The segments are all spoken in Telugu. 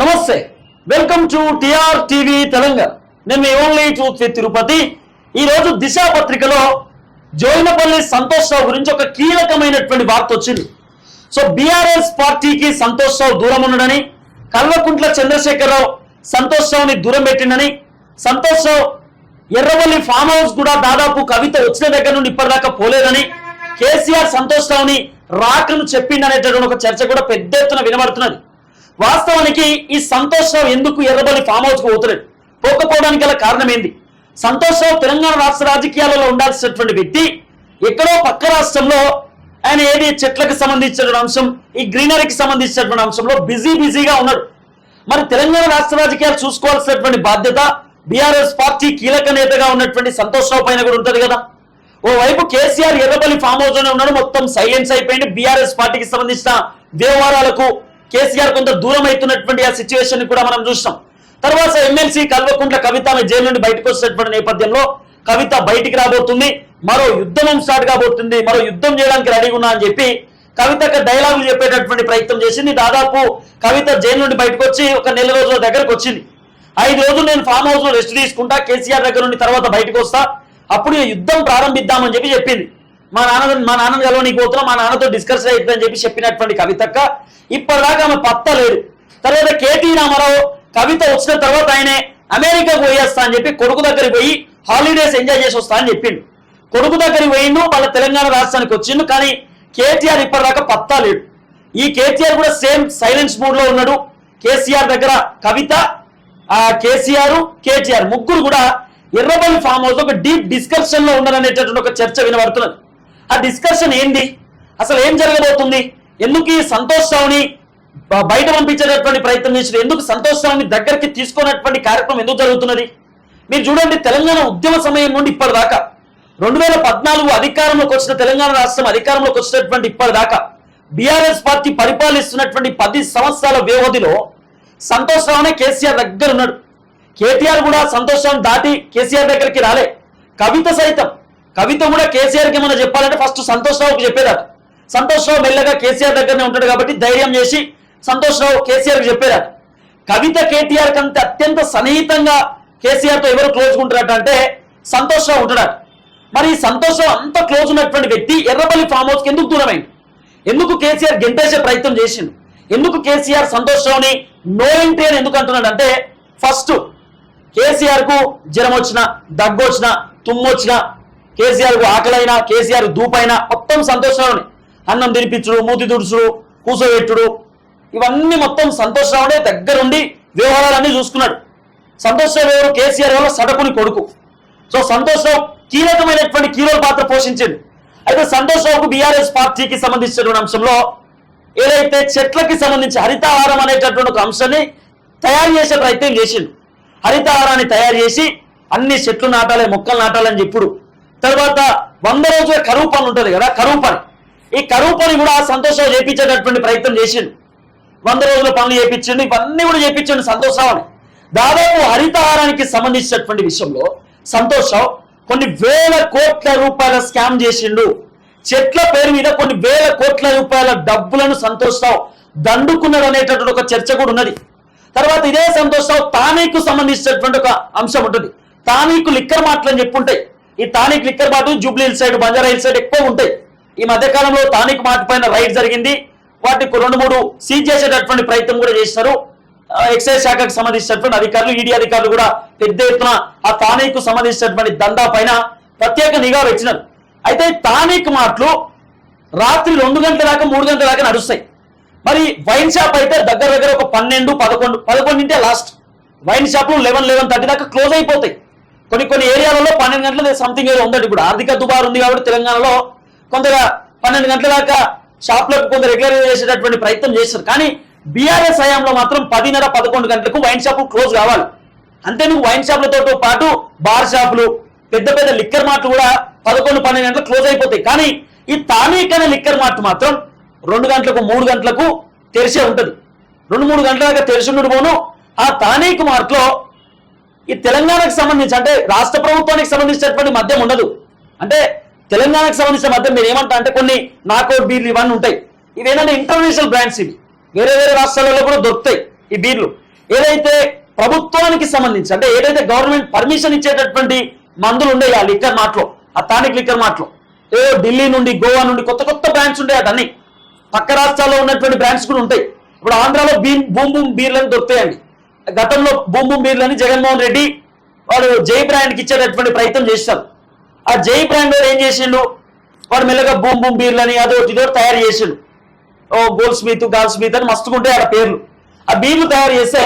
నమస్తే. Welcome to TR TV Telangana నేను మీ ఓన్లీ ట్రూత్ విత్ తిరుపతి ఈరోజు దిశ పత్రికలో జోయినపల్లి సంతోష్ రావు గురించి ఒక కీలకమైనటువంటి వార్త వచ్చింది. సో బీఆర్ఎస్ పార్టీకి సంతోష్ రావు దూరం ఉండడని కల్వకుంట్ల చంద్రశేఖరరావు సంతోష్ రావుని దూరం పెట్టిండని సంతోష్ రావు ఎర్రవల్లి ఫామ్ హౌస్ కూడా దాదాపు కవిత వచ్చిన దగ్గర నుండి ఇప్పటిదాకా పోలేదని కేసీఆర్ సంతోష్ రావుని రాకను చెప్పిండనేటటువంటి ఒక చర్చ కూడా పెద్ద ఎత్తున వినబడుతున్నది. వాస్తవానికి ఈ సంతోషం ఎందుకు ఎర్రబల్లి ఫామ్ హౌస్ పోతలేడు పోకపోవడానికి గల కారణం ఏంది? సంతోష్ తెలంగాణ రాష్ట్ర రాజకీయాలలో ఉండాల్సినటువంటి వ్యక్తి ఎక్కడో పక్క రాష్ట్రంలో ఆయన ఏది చెట్లకు సంబంధించినటువంటి అంశం ఈ గ్రీనరీకి సంబంధించినటువంటి అంశంలో బిజీ బిజీగా ఉన్నాడు. మరి తెలంగాణ రాష్ట్ర రాజకీయాలు చూసుకోవాల్సినటువంటి బాధ్యత బీఆర్ఎస్ పార్టీ కీలక నేతగా ఉన్నటువంటి సంతోష్రావు పైన కూడా ఉంటుంది కదా. ఓవైపు కేసీఆర్ ఎర్రబల్లి ఫామ్ హౌస్లోనే ఉన్నాడు మొత్తం సైలెన్స్ అయిపోయింది. బీఆర్ఎస్ పార్టీకి సంబంధించిన వ్యవహారాలకు కేసీఆర్ కొంత దూరం అవుతున్నటువంటి ఆ సిచ్యువేషన్ కూడా మనం చూస్తాం. తర్వాత ఎమ్మెల్సీ కల్వకుంట్ల కవిత ఆమె జైలు నుండి బయటకు వచ్చినటువంటి నేపథ్యంలో కవిత బయటికి రాబోతుంది. మరో యుద్ధం స్టార్ట్ కాబోతుంది. మరో యుద్ధం చేయడానికి రెడీగా ఉన్నా అని చెప్పి కవితకు డైలాగులు చెప్పేటటువంటి ప్రయత్నం చేసింది. దాదాపు కవిత జైలు నుండి బయటకు వచ్చి ఒక నెల రోజుల దగ్గరకు వచ్చింది. ఐదు రోజులు నేను ఫామ్ హౌస్లో రెస్ట్ తీసుకుంటా. కేసీఆర్ దగ్గర నుండి తర్వాత బయటకు వస్తా. అప్పుడు యుద్ధం ప్రారంభిద్దామని చెప్పి చెప్పింది. మా నాన్న మా నాన్న కలవనికి పోతున్నా మా నాన్నతో డిస్కస్ అయిపోయిందని చెప్పి చెప్పినటువంటి కవితక్క ఇప్పటిదాకా ఆమె పత్త లేదు. తర్వాత కేటీ రామారావు కవిత వచ్చిన తర్వాత ఆయనే అమెరికాకు పోయేస్తా అని చెప్పి కొడుకు దగ్గరికి పోయి హాలిడేస్ ఎంజాయ్ చేసి వస్తా అని చెప్పిండు. కొడుకు దగ్గరికి పోయిండు వాళ్ళ తెలంగాణ రాష్ట్రానికి వచ్చిండు కానీ కేటీఆర్ ఇప్పటిదాకా పత్తా లేడు ఈ కేటీఆర్ కూడా సేమ్ సైలెన్స్ మూడ్లో ఉన్నాడు. కేసీఆర్ దగ్గర కవిత ఆ కేసీఆర్ కేటీఆర్ ముగ్గురు కూడా ఎర్రబల్లి ఫామ్ హౌస్ ఒక డీప్ డిస్కషన్లో ఉన్నారనేటటువంటి ఒక చర్చ వినబడుతున్నది. ఆ డిస్కషన్ ఏంది? అసలు ఏం జరగబోతుంది? ఎందుకు ఈ సంతోష్ రావుని బయట పంపించేటటువంటి ప్రయత్నం చేసిన ఎందుకు సంతోష్ రావుని దగ్గరికి తీసుకున్నటువంటి కార్యక్రమం ఎందుకు జరుగుతున్నది? మీరు చూడండి తెలంగాణ ఉద్యమ సమయం నుండి ఇప్పటిదాకా రెండు వేల పద్నాలుగు అధికారంలోకి వచ్చిన తెలంగాణ రాష్ట్రం అధికారంలోకి వచ్చినటువంటి ఇప్పటిదాకా బీఆర్ఎస్ పార్టీ పరిపాలిస్తున్నటువంటి పది సంవత్సరాల వ్యవధిలో సంతోష్ రావునే కేసీఆర్ దగ్గర ఉన్నాడు కేటీఆర్ కూడా సంతోష్ రావు దాటి కేసీఆర్ దగ్గరికి రాలే. కవిత సైతం కవిత కూడా కేసీఆర్కి ఏమైనా చెప్పాలంటే ఫస్ట్ సంతోష్ రావుకి చెప్పేదట సంతోష్ రావు మెల్లగా కేసీఆర్ దగ్గరనే ఉంటాడు కాబట్టి ధైర్యం చేసి సంతోష్ రావు కేసీఆర్కి చెప్పేదట కవిత కేటీఆర్ కంటే అత్యంత సన్నిహితంగా కేసీఆర్తో ఎవరు క్లోజ్ ఉంటారట అంటే సంతోష్ రావు ఉంటాడట. మరి ఈ సంతోష్ రావు అంత క్లోజ్ ఉన్నటువంటి వ్యక్తి ఎర్రబల్లి ఫామ్ హౌస్కి ఎందుకు దూరమైంది? ఎందుకు కేసీఆర్ గెంటేసే ప్రయత్నం చేసిండు? ఎందుకు కేసీఆర్ సంతోష్ రావుని నో ఎంట్రీ అని ఎందుకు అంటున్నాడు అంటే ఫస్ట్ కేసీఆర్కు జ్వరం వచ్చిన దగ్గు వచ్చిన తుమ్ము వచ్చిన కేసీఆర్ ఆకలైనా కేసీఆర్ దూపైనా మొత్తం సంతోషరావుని అన్నం తినిపించుడు మూతి తుడుచుడు కూసోబెట్టుడు. ఇవన్నీ మొత్తం సంతోషరావునే దగ్గరుండి వ్యవహారాలన్నీ చూసుకున్నాడు. సంతోషరావు ఎవరు? కేసీఆర్ ఎవరు? సడకుని కొడుకు. సో సంతోషరావు కీలకమైనటువంటి కీలక పాత్ర పోషించింది. అయితే సంతోషరావుకు బీఆర్ఎస్ పార్టీకి సంబంధించినటువంటి అంశంలో ఏదైతే చెట్లకి సంబంధించి హరితాహారం అనేటటువంటి ఒక అంశాన్ని తయారు చేసే ప్రయత్నం చేసిండు. హరితాహారాన్ని తయారు చేసి అన్ని చెట్లు నాటాలి మొక్కలు నాటాలని చెప్పుడు. తర్వాత వంద రోజుల కరువు పని ఉంటుంది కదా కరువు పని ఈ కరువు పని కూడా సంతోషరావు చేపించేటటువంటి ప్రయత్నం చేసిండు. వంద రోజుల పనులు చేపించండి ఇవన్నీ కూడా చేపించండి సంతోషరావు అని దాదాపు హరితహారానికి సంబంధించినటువంటి విషయంలో సంతోషరావు కొన్ని వేల కోట్ల రూపాయల స్కామ్ చేసిండు. చెట్ల పేరు మీద కొన్ని వేల కోట్ల రూపాయల డబ్బులను సంతోషరావు దండుకున్నాడు అనేటటువంటి ఒక చర్చ కూడా ఉన్నది. తర్వాత ఇదే సంతోషరావు తానీకు సంబంధించినటువంటి ఒక అంశం ఉంటుంది. తానీకు లిక్కర్ మాటలు అని చెప్పుంటాయి. ఈ టానిక్ లిక్కర్ బాటు జూబ్లీ హిల్ సైడ్ బంజారా హిల్ సైడ్ ఎక్కువ ఉంటాయి. ఈ మధ్య కాలంలో టానిక్ మాట పైన రైడ్ జరిగింది. వాటికి రెండు మూడు సీజ్ చేసేటటువంటి ప్రయత్నం కూడా చేసినారు. ఎక్సైజ్ శాఖకు సంబంధించినటువంటి అధికారులు ఈడీ అధికారులు కూడా పెద్ద ఎత్తున ఆ టానిక్కు సంబంధించినటువంటి దందా పైన ప్రత్యేక నిఘా వచ్చినారు అయితే టానిక్ మాటలు రాత్రి రెండు గంటల దాకా మూడు గంటల దాకా నడుస్తాయి. మరి వైన్ షాప్ అయితే దగ్గర దగ్గర ఒక పన్నెండు పదకొండు పదకొండింటే లాస్ట్. వైన్ షాప్లు లెవెన్ లెవెన్ థర్టీ దాకా క్లోజ్ అయిపోతాయి. కొన్ని కొన్ని ఏరియాలలో పన్నెండు గంటల సంథింగ్ ఏదో ఉందండి. ఇప్పుడు ఆర్థిక దుబారు ఉంది కాబట్టి తెలంగాణలో కొంతగా పన్నెండు గంటల దాకా షాప్లకు కొంత రెగ్యులర్ చేసేటటువంటి ప్రయత్నం చేస్తారు. కానీ బీఆర్ఎస్ హయాంలో మాత్రం పదిన్నర పదకొండు గంటలకు వైన్ షాపులు క్లోజ్ కావాలి. అంతేందుకు వైన్ షాపులతో పాటు బార్ షాపులు పెద్ద పెద్ద లిక్కర్ మార్ట్లు కూడా పదకొండు పన్నెండు గంటలకు క్లోజ్ అయిపోతాయి. కానీ ఈ తానీక్ లిక్కర్ మార్ట్ మాత్రం రెండు గంటలకు మూడు గంటలకు తెరిచే ఉంటుంది. రెండు మూడు గంటల దాకా తెరిచి ఉండడు పోను. ఆ తానీక్ మార్ట్లో ఈ తెలంగాణకు సంబంధించి అంటే రాష్ట్ర ప్రభుత్వానికి సంబంధించినటువంటి మద్యం ఉండదు. అంటే తెలంగాణకు సంబంధించిన మద్యం మీరు ఏమంటా అంటే కొన్ని నాకౌట్ బీర్లు ఇవన్నీ ఉంటాయి. ఇవేంటంటే ఇంటర్నేషనల్ బ్రాండ్స్ ఇవి. వేరే వేరే రాష్ట్రాలలో కూడా దొరుకుతాయి ఈ బీర్లు. ఏదైతే ప్రభుత్వానికి సంబంధించి అంటే ఏదైతే గవర్నమెంట్ పర్మిషన్ ఇచ్చేటటువంటి మందులు ఉండే ఆ లిక్కర్ మాటలో ఆ తానిక్ లిక్కర్ మాటలో ఏదో ఢిల్లీ నుండి గోవా నుండి కొత్త కొత్త బ్రాండ్స్ ఉంటాయి అటు అన్ని పక్క రాష్ట్రాల్లో ఉన్నటువంటి బ్రాండ్స్ కూడా ఉంటాయి. ఇప్పుడు ఆంధ్రాలో బీమ్ బూమ్ బూమ్ బీర్లను దొరుకుతాయండి. గతంలో బూమ్ బూమ్ బీర్లని జగన్మోహన్ రెడ్డి వాడు జై బ్రాండ్కి ఇచ్చేటటువంటి ప్రయత్నం చేశారు. ఆ జై బ్రాండ్ వాడు ఏం చేసిండు? వాడు మెల్లగా బూమ్ బూమ్ బీర్లని అదో ఇదో తయారు చేసిండు. ఓ గోల్ స్మిత్ గాల్ స్మిత్ అని మస్తుకుంటే ఆడ పేర్లు. ఆ బీర్లు తయారు చేస్తే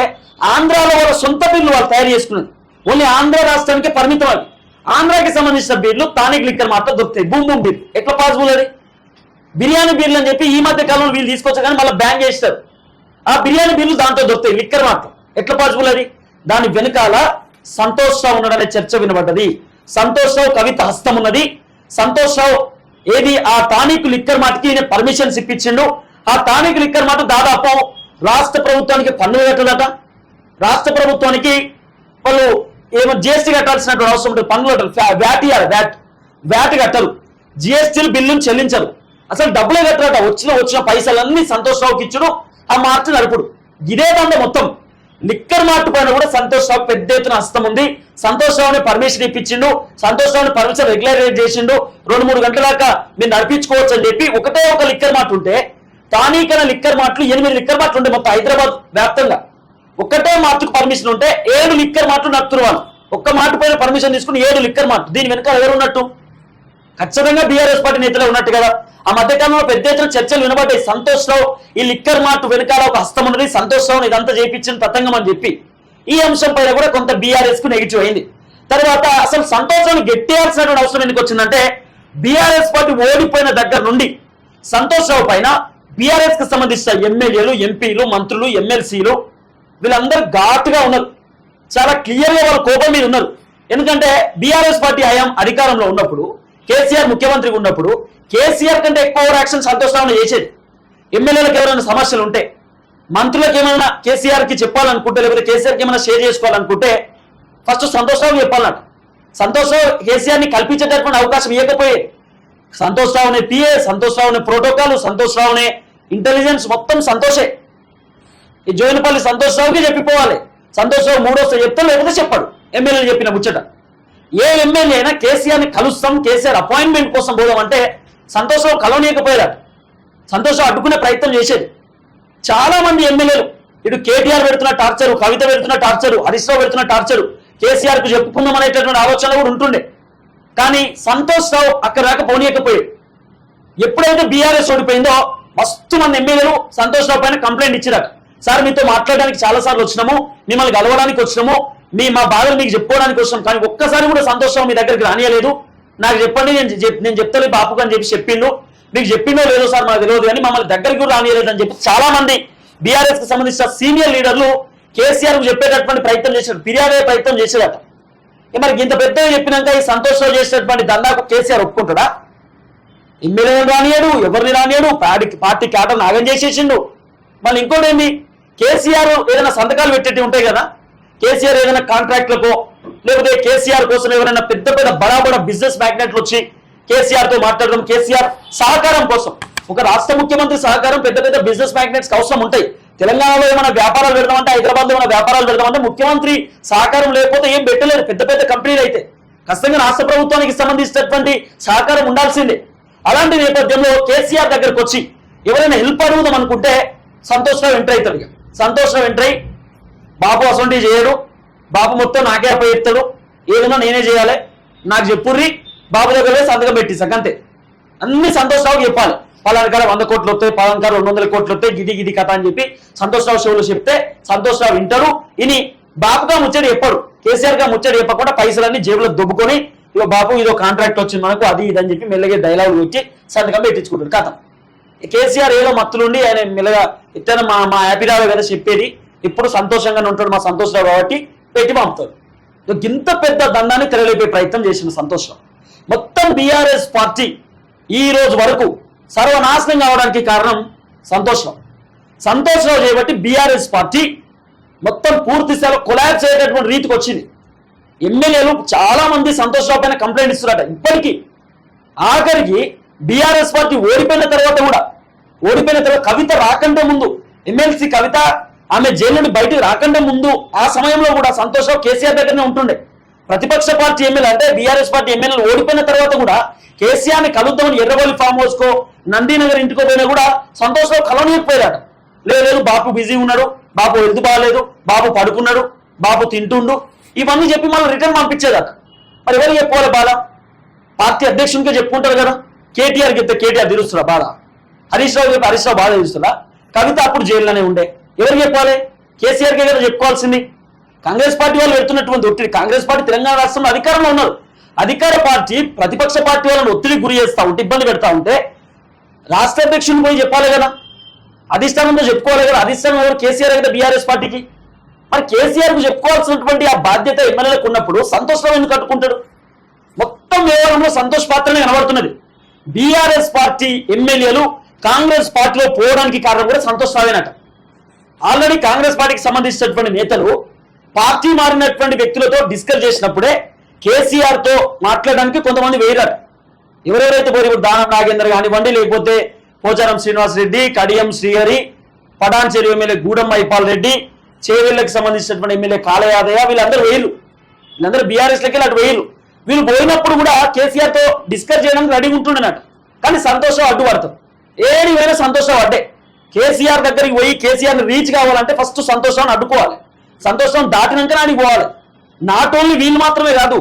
ఆంధ్రాలో వాళ్ళ సొంత బీర్లు వాళ్ళు తయారు చేసుకున్నారు ఓన్లీ ఆంధ్ర రాష్ట్రానికి పరిమితం అవి ఆంధ్రాకి సంబంధించిన బీర్లు తానిక్ లిక్కర్ మాత్రం దొరుకుతాయి. బూమ్ బూమ్ బీర్ ఎట్లా పాసిబుల్ అది? బిర్యానీ బీర్లు అని చెప్పి ఈ మధ్య కాలంలో వీళ్ళు తీసుకొచ్చా కానీ మళ్ళీ బ్యాన్ చేస్తారు. ఆ బిర్యానీ బీర్లు దాంతో దొరుకుతాయి. లిక్కర్ మాత్రం. ఎట్లా పాసిబుల్ అది దాని వెనకాల సంతోష్ రావు ఉన్నాడనే చర్చ వినబడ్డది. సంతోష్ రావు కవిత హస్తం ఉన్నది. సంతోష్ రావు ఏది? ఆ తానిక్ లిక్కర్ మాటకి ఈయన పర్మిషన్స్ ఇప్పించిండు. ఆ తానిక్ లిక్కర్ మాట దాదాపు రాష్ట్ర ప్రభుత్వానికి పన్ను కట్టదట రాష్ట్ర ప్రభుత్వానికి వాళ్ళు ఏమో జిఎస్టీ కట్టాల్సినటువంటి అవసరం ఉంటుంది పన్నులు కట్టరు వ్యాట్ ఇయ్యాలి వ్యాట్ వ్యాట్ కట్టరు. జిఎస్టీలు బిల్లును చెల్లించరు. అసలు డబ్బులే కట్టరట. వచ్చిన వచ్చిన పైసలన్నీ సంతోష్ రావుకి ఇచ్చుడు. ఆ మార్చి నడుపుడు. ఇదే దండ మొత్తం. లిక్కర్ మార్ట్ పైన కూడా సంతోష్ రావు పెద్ద ఎత్తున హస్తం ఉంది. సంతోష్ రావుని పర్మిషన్ ఇప్పించిండు. సంతోష్ రావుని పర్మిషన్ రెగ్యులరైజ్ చేసిండు. రెండు మూడు గంటల దాకా మీరు నడిపించుకోవచ్చు అని చెప్పి ఒకటే ఒక లిక్కర్ మార్ట్ ఉంటే స్థానికన లిక్కర్ మార్ట్లు ఎనిమిది లిక్కర్ మార్ట్లు ఉండే మొత్తం హైదరాబాద్ వ్యాప్తంగా. ఒకటే మార్టుకు పర్మిషన్ ఉంటే ఏడు లిక్కర్ మార్ట్లు నడుపుతున్నారు వాళ్ళు. ఒక్క మార్టు పైన పర్మిషన్ తీసుకుని ఏడు లిక్కర్ మార్ట్. దీని వెనుక ఎవరు ఉన్నట్టు? ఖచ్చితంగా బీఆర్ఎస్ పార్టీ నేతలే ఉన్నట్టు కదా. ఆ మధ్య కాలంలో పెద్ద ఎత్తున చర్చలు వినబడ్డాయి. సంతోష్ రావు ఈ లిక్కర్ మార్ట్ వెనకాల ఒక హస్తం ఉన్నది. సంతోష్ రావు ఇదంతా చేయించిన ప్రతంగం అని చెప్పి. ఈ అంశం పైన కూడా కొంత బీఆర్ఎస్కు నెగిటివ్ అయింది. తర్వాత అసలు సంతోష్ రావుని గెట్టేయాల్సినటువంటి అవసరం ఎందుకు వచ్చిందంటే బీఆర్ఎస్ పార్టీ ఓడిపోయిన దగ్గర నుండి సంతోష్ రావు పైన బీఆర్ఎస్కి సంబంధించిన ఎమ్మెల్యేలు ఎంపీలు మంత్రులు ఎమ్మెల్సీలు వీళ్ళందరూ ఘాటుగా ఉన్నారు. చాలా క్లియర్గా వాళ్ళ కోపం మీద ఉన్నారు. ఎందుకంటే బీఆర్ఎస్ పార్టీ హయాం అధికారంలో ఉన్నప్పుడు కేసీఆర్ ముఖ్యమంత్రిగా ఉన్నప్పుడు కేసీఆర్ కంటే ఎక్కువ ఓవర్ యాక్షన్ సంతోష్ రావుని చేసేది. ఎమ్మెల్యేలకు ఎవరైనా సమస్యలు ఉంటే మంత్రులకు ఏమైనా కేసీఆర్కి చెప్పాలనుకుంటే లేకపోతే కేసీఆర్కి ఏమైనా షేర్ చేసుకోవాలనుకుంటే ఫస్ట్ సంతోష్ రావు చెప్పాలన్నట సంతోష్ రావు కేసీఆర్ని కల్పించేటటువంటి అవకాశం ఇవ్వకపోయేది. సంతోష్ రావునే పిఏ సంతోష్ రావునే ప్రోటోకాల్ సంతోష్ రావునే ఇంటెలిజెన్స్ మొత్తం సంతోషే. ఈ జోయినపల్లి సంతోష్ రావుకి చెప్పిపోవాలి. సంతోష్ రావు మూడోస్తే చెప్తాం లేకపోతే చెప్పాడు. ఎమ్మెల్యేలు చెప్పిన ముచ్చట. ఏ ఎమ్మెల్యే అయినా కేసీఆర్ని కలుస్తాం కేసీఆర్ అపాయింట్మెంట్ కోసం పోదామంటే సంతోషం సంతోష్ సంతోషం అడ్డుకునే ప్రయత్నం చేసేది. చాలా మంది ఎమ్మెల్యేలు ఇటు కేటీఆర్ పెడుతున్న టార్చరు కవిత పెడుతున్న టార్చరు హరీష్రావు పెడుతున్న టార్చరు కేసీఆర్కు చెప్పుకుందాం అనేటటువంటి ఆలోచన కూడా ఉంటుండే. కానీ సంతోష్ రావు అక్కడ దాకా పోనీయకపోయాడు ఎప్పుడైతే బీఆర్ఎస్ ఓడిపోయిందో మస్తు మంది ఎమ్మెల్యేలు సంతోష్ రావు పైన కంప్లైంట్ ఇచ్చారట. సార్ మీతో మాట్లాడడానికి చాలా సార్లు వచ్చినాము మిమ్మల్ని కలవడానికి వచ్చినాము మీ మా బాధలు మీకు చెప్పుకోవడానికి వచ్చినాం కానీ ఒక్కసారి కూడా సంతోషం మీ దగ్గరికి రానియలేదు. నాకు చెప్పండి నేను చెప్- నేను చెప్తాను బాపుకు అని చెప్పి చెప్పిండు. మీకు చెప్పిండో లేదో సార్ మాకు తెలియదు కానీ మమ్మల్ని దగ్గరికి కూడా రానియలేదు అని చెప్పి చాలా మంది బీఆర్ఎస్కి సంబంధించిన సీనియర్ లీడర్లు కేసీఆర్కు చెప్పేటటువంటి ప్రయత్నం చేశారు ఫిర్యాదు అయ్యే ప్రయత్నం చేశారట. మరి ఇంత పెద్దగా చెప్పినాక ఈ సంతోషం చేసేటటువంటి దందాకు కేసీఆర్ ఒప్పుకుంటాడా? ఎమ్మెల్యేలు రానియాడు ఎవరిని రానియాడు? పార్టీ పార్టీ క్యాటర్ నాగం చేసేసిండు. మళ్ళీ ఇంకోటి ఏంది? కేసీఆర్ ఏదైనా సంతకాలు పెట్టేటి ఉంటాయి కదా? కేసీఆర్ ఏదైనా కాంట్రాక్ట్లకో లేకపోతే కేసీఆర్ కోసం ఎవరైనా పెద్ద పెద్ద బడాబడ బిజినెస్ మ్యాగ్నెట్లు వచ్చి కేసీఆర్తో మాట్లాడడం కేసీఆర్ సహకారం కోసం ఒక రాష్ట్ర ముఖ్యమంత్రి సహకారం పెద్ద పెద్ద బిజినెస్ మ్యాగ్నెట్స్ అవసరం ఉంటాయి. తెలంగాణలో ఏమైనా వ్యాపారాలు పెడదామంటే హైదరాబాద్లో ఏమైనా వ్యాపారాలు పెడదామంటే ముఖ్యమంత్రి సహకారం లేకపోతే ఏం పెట్టలేరు. పెద్ద పెద్ద కంపెనీలు అయితే. ఖచ్చితంగా రాష్ట్ర ప్రభుత్వానికి సంబంధించినటువంటి సహకారం ఉండాల్సిందే. అలాంటి నేపథ్యంలో కేసీఆర్ దగ్గరకు వచ్చి ఎవరైనా హెల్ప్ అడుగుదాం అనుకుంటే సంతోష్ ఎంటర్ అవుతాడు ఇక. ఎంటర్ అయి బాబు అసొంటి చేయడు. బాబు మొత్తం నాకే అప్పచెప్తాడు. ఏదైనా నేనే చేయాలి? నాకు చెప్పుర్రి బాబు దగ్గర సంతకం పెట్టిస్తాక అంతే. అన్ని సంతోష్ రావుకి చెప్పాలి. పలానా వంద కోట్లు వస్తాయి పలానా రెండు వందల కోట్లు వస్తాయి గిది గిది కథ అని చెప్పి సంతోష్ రావు షోలో చెప్తే సంతోష్ రావు వింటాడు ఇని బాబుగా ముచ్చడి చెప్పాడు. కేసీఆర్గా ముచ్చడి చెప్పకుండా పైసలన్నీ జేబులో దుబ్బుకొని ఇక బాబు ఇదో కాంట్రాక్ట్ వచ్చింది మనకు అది ఇది అని చెప్పి మెల్లగా డైలాగులు వచ్చి సంతకం పెట్టించుకుంటాడు. కథ. కేసీఆర్ ఏదో మత్తులుండి ఆయన మెల్లగా ఎత్తైన మా మా హ్యాపీ రావు కదా చెప్పేది. ఇప్పుడు సంతోషంగానే ఉంటాడు మా సంతోషరావు కాబట్టి పెట్టి పంపుతాడు. ఇంత పెద్ద దండాన్ని తెరలేపే ప్రయత్నం చేసిన సంతోషం మొత్తం బీఆర్ఎస్ పార్టీ ఈ రోజు వరకు సర్వనాశనం కావడానికి కారణం సంతోషం సంతోషరావు చేయబట్టి బీఆర్ఎస్ పార్టీ మొత్తం పూర్తి స్థాయిలో కొలాబ్స్ అయ్యేటటువంటి రీతికి వచ్చింది. ఎమ్మెల్యేలు చాలా మంది సంతోషరావు పైన కంప్లైంట్ ఇస్తున్నారట. ఇప్పటికీ ఆఖరికి బీఆర్ఎస్ పార్టీ ఓడిపోయిన తర్వాత కూడా ఓడిపోయిన తర్వాత కవిత రాకంటే ముందు ఎమ్మెల్సీ కవిత ఆమె జైలు నుండి బయటికి రాకుండా ముందు ఆ సమయంలో కూడా సంతోషం కేసీఆర్ దగ్గరనే ఉంటుండే. ప్రతిపక్ష పార్టీ ఎమ్మెల్యే అంటే బీఆర్ఎస్ పార్టీ ఎమ్మెల్యేలు ఓడిపోయిన తర్వాత కూడా కేసీఆర్ని కలుద్దామని ఎర్రబోలి ఫామ్ హౌస్ కో నందీనగర్ ఇంటికో పోయినా కూడా సంతోష్ రావు లేదు లేదు బాపు బిజీ ఉన్నాడు బాపు హెల్త్ బాగాలేదు బాపు పడుకున్నాడు బాపు తింటుండు ఇవన్నీ చెప్పి మనం రిటర్న్ పంపించేదట. మరి ఎవరు చెప్పుకోవాలి బాధ పార్టీ అధ్యక్షునికే చెప్పుకుంటారు కదా. కేటీఆర్ చెప్తే కేటీఆర్ తీరుస్తున్నా బాధ హరీష్ రావు చెప్పి హరీష్ రావు బాధ తీరుస్తున్నా కవిత అప్పుడు జైల్లోనే ఉండే. ఎవరు చెప్పాలి? కేసీఆర్కే కదా చెప్పుకోవాల్సింది. కాంగ్రెస్ పార్టీ వాళ్ళు పెడుతున్నటువంటి ఒత్తిడి. కాంగ్రెస్ పార్టీ తెలంగాణ రాష్ట్రంలో అధికారంలో ఉన్నారు. అధికార పార్టీ ప్రతిపక్ష పార్టీ వాళ్ళని ఒత్తిడికి గురి చేస్తా ఉంటే ఇబ్బంది పెడతా ఉంటే రాష్ట్ర అధ్యక్షుని పోయి చెప్పాలి కదా. అధిష్టానంతో చెప్పుకోవాలి కదా. అధిష్టానం ఎవరు? కేసీఆర్ కదా బీఆర్ఎస్ పార్టీకి. మరి కేసీఆర్ చెప్పుకోవాల్సినటువంటి ఆ బాధ్యత ఎమ్మెల్యేలకు ఉన్నప్పుడు సంతోష్ ఎందుకు కట్టుకుంటాడు? మొత్తం వ్యవహారంలో సంతోష్ పాత్రనే కనబడుతున్నది. బీఆర్ఎస్ పార్టీ ఎమ్మెల్యేలు కాంగ్రెస్ పార్టీలో పోవడానికి కారణం కూడా సంతోష్ రావేనట. ఆల్రెడీ కాంగ్రెస్ పార్టీకి సంబంధించినటువంటి నేతలు పార్టీ మారినటువంటి వ్యక్తులతో డిస్కస్ చేసినప్పుడే కేసీఆర్తో మాట్లాడడానికి కొంతమంది వేయరారు ఎవరెవరైతే పోయి దానం నాగేందర్ కానివ్వండి లేకపోతే పోచారం శ్రీనివాస్ రెడ్డి కడియం శ్రీహరి పటాన్ ఎమ్మెల్యే గూడెం మైపాల్ రెడ్డి చేవెళ్ళకి సంబంధించినటువంటి ఎమ్మెల్యే కాళయాదయ్య వీళ్ళందరూ వేయలు వీళ్ళందరూ బీఆర్ఎస్ లకి అటు వేయలు వీళ్ళు పోయినప్పుడు కూడా కేసీఆర్తో డిస్కస్ చేయడానికి రెడీ ఉంటుండేనట్టు కానీ సంతోషం అడ్డుపడతారు ఏడు వేల సంతోషం అడ్డే. కేసీఆర్ దగ్గరికి పోయి కేసీఆర్ని రీచ్ కావాలంటే ఫస్ట్ సంతోషాన్ని అడ్డుకోవాలి. సంతోషం దాటినాక నానికి పోవాలి. నాట్ ఓన్లీ వీళ్ళు మాత్రమే కాదు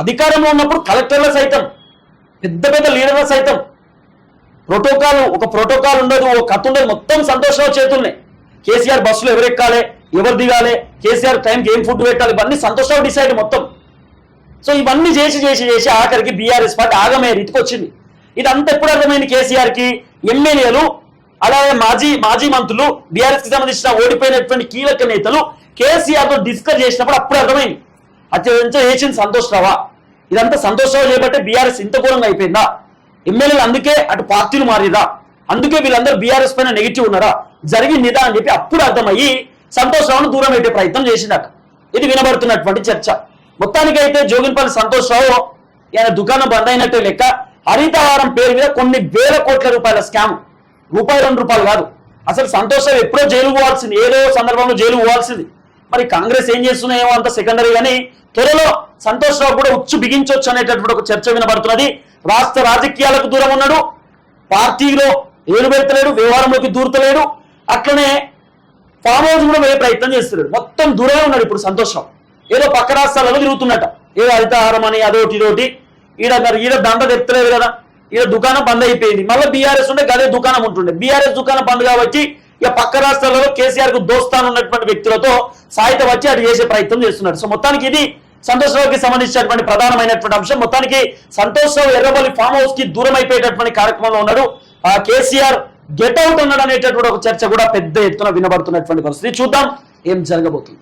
అధికారంలో ఉన్నప్పుడు కలెక్టర్ల సైతం పెద్ద పెద్ద లీడర్ల సైతం ప్రోటోకాల్ ఒక ప్రోటోకాల్ ఉండదు ఒక కథ ఉండదు మొత్తం సంతోషరావు చేతుల్నే. కేసీఆర్ బస్సులో ఎవరు ఎక్కాలి ఎవరు దిగాలి కేసీఆర్ టైంకి ఏం ఫుడ్ పెట్టాలి ఇవన్నీ సంతోషరావు డిసైడ్ మొత్తం. సో ఇవన్నీ చేసి చేసి చేసి ఆఖరికి బీఆర్ఎస్ పార్టీ ఆగమే రీతికి వచ్చింది ఇదంతా ఎప్పుడు అర్థమైంది? కేసీఆర్కి ఎమ్మెల్యేలు అలాగే మాజీ మాజీ మంత్రులు బీఆర్ఎస్కి సంబంధించిన ఓడిపోయినటువంటి కీలక నేతలు కేసీఆర్తో డిస్కస్ చేసినప్పుడు అప్పుడు అర్థమైంది. అత్యంత చేసింది సంతోష్ రావా? ఇదంతా సంతోష్ రావు చేయబట్టే బీఆర్ఎస్ ఇంత ఘోరంగా అయిపోయిందా? ఎమ్మెల్యేలు అందుకే అటు పార్టీలు మారిదా అందుకే వీళ్ళందరూ బీఆర్ఎస్ పైన నెగిటివ్ ఉన్నారా? జరిగిందిదా అని చెప్పి అప్పుడు అర్థమయ్యి సంతోష్ రావును దూరం పెట్టే ప్రయత్నం చేసిందట. ఇది వినబడుతున్నటువంటి చర్చ. మొత్తానికైతే జోగిన్పల్లి సంతోష్ రావు ఆయన దుకాణం బంద్ అయినట్టే లెక్క హరితహారం పేరు మీద కొన్ని వేల కోట్ల రూపాయల స్కామ్. రూపాయి రెండు రూపాయలు కాదు. అసలు సంతోష్ ఎప్పుడో జైలు పోవాల్సింది ఏదో సందర్భంలో జైలు పోవాల్సింది. మరి కాంగ్రెస్ ఏం చేస్తున్నాయేమో అంత సెకండరీ కానీ త్వరలో సంతోష్ రావు కూడా ఉచ్చు బిగించవచ్చు అనేటటువంటి ఒక చర్చ వినబడుతున్నది. రాష్ట్ర రాజకీయాలకు దూరం ఉన్నాడు. పార్టీలో ఏలుబెడతలేడు వ్యవహారంలోకి దూరతలేడు. అట్లనే ఫామ్ హౌస్ కూడా వేరే ప్రయత్నం చేస్తున్నాడు. మొత్తం దూరమే ఉన్నాడు ఇప్పుడు సంతోషం ఏదో పక్క రాష్ట్రాలలో తిరుగుతున్నట ఏదో హరితహారం అని అదోటి ఇదోటి. ఈడ మరి ఈడ దండ తెత్తలేదు కదా. ఇక దుకాణం బంద్ అయిపోయింది. మళ్ళీ బీఆర్ఎస్ ఉంటే గదే దుకాణం ఉంటుండే. బీఆర్ఎస్ దుకాణం బంద్ కాబట్టి ఇక పక్క రాష్ట్రాలలో కేసీఆర్కు దోస్తాను ఉన్నటువంటి వ్యక్తులతో సాయిత వచ్చి అటు చేసే ప్రయత్నం చేస్తున్నాడు. సో మొత్తానికి ఇది సంతోష్ రావుకి సంబంధించినటువంటి ప్రధానమైనటువంటి అంశం. మొత్తానికి సంతోష్ రావు ఎర్రబల్లి ఫామ్ హౌస్కి దూరం అయిపోయేటటువంటి కార్యక్రమంలో ఉన్నాడు. ఆ కేసీఆర్ గెట్ అవుట్ ఉన్నాడు అనేటటువంటి ఒక చర్చ కూడా పెద్ద ఎత్తున వినబడుతున్నటువంటి పరిస్థితి. చూద్దాం ఏం జరగబోతుంది.